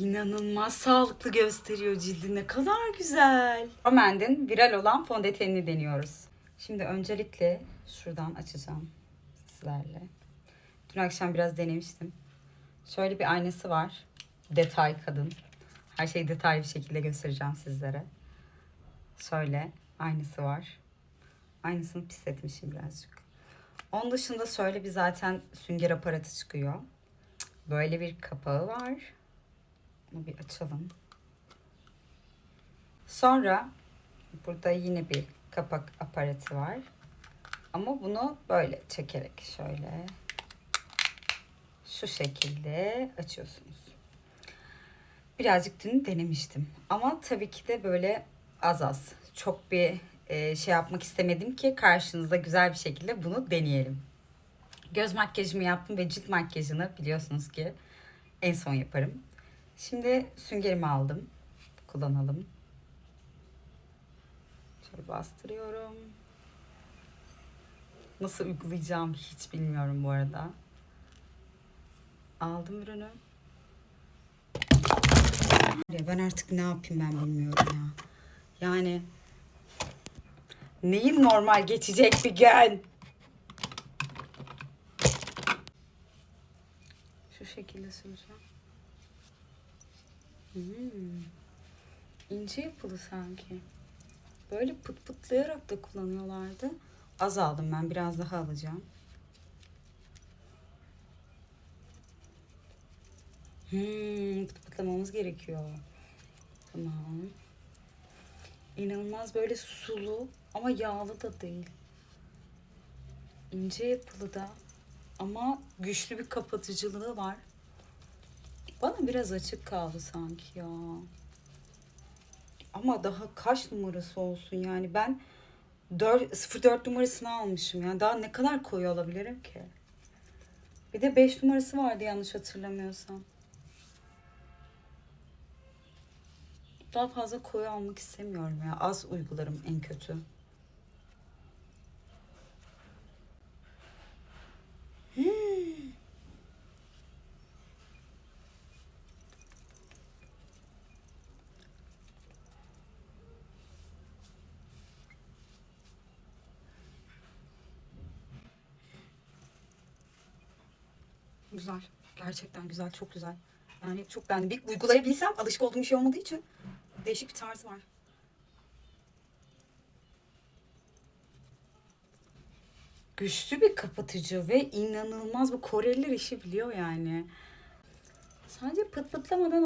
İnanılmaz sağlıklı gösteriyor cildi. Ne kadar güzel. Romand'in viral olan fondötenini deniyoruz. Şimdi öncelikle şuradan açacağım sizlerle. Dün akşam biraz denemiştim. Şöyle bir aynası var. Detay kadın. Her şeyi detaylı bir şekilde göstereceğim sizlere. Şöyle aynısı var. Aynısını pisletmişim birazcık. Onun dışında şöyle bir zaten sünger aparatı çıkıyor. Böyle bir kapağı var. Bunu bir açalım. Sonra burada yine bir kapak aparatı var. Ama bunu böyle çekerek şöyle şu şekilde açıyorsunuz. Birazcık dün denemiştim. Ama tabii ki de böyle az az. Çok bir e, şey yapmak istemedim ki karşınızda güzel bir şekilde bunu deneyelim. Göz makyajımı yaptım ve cilt makyajını biliyorsunuz ki en son yaparım. Şimdi süngerimi aldım. Kullanalım. Şöyle bastırıyorum. Nasıl uygulayacağım hiç bilmiyorum bu arada. Aldım ürünü. Ben artık ne yapayım ben bilmiyorum ya. Yani neyin normal geçecek bir gün? Şu şekilde süreceğim. Hmm. İnce yapılı sanki. Böyle pıt pıtlayarak da kullanıyorlardı. Az aldım ben biraz daha alacağım. Hmm, pıt pıtlamamız gerekiyor. Tamam. İnanılmaz böyle sulu ama yağlı da değil. İnce yapılı da ama güçlü bir kapatıcılığı var. Bana biraz açık kaldı sanki ya. Ama daha kaç numarası olsun yani ben 4, 04 numarasını almışım yani daha ne kadar koyu alabilirim ki? Bir de 5 numarası vardı yanlış hatırlamıyorsam. Daha fazla koyu almak istemiyorum ya. Az uygularım en kötü. Hmm. Güzel. Gerçekten güzel. Çok güzel. Yani çok beğendim. Bir uygulayabilsem alışık olduğum bir şey olmadığı için değişik bir tarzı var. Güçlü bir kapatıcı ve inanılmaz bu Koreliler işi biliyor yani. Sadece pıt pıtlamadan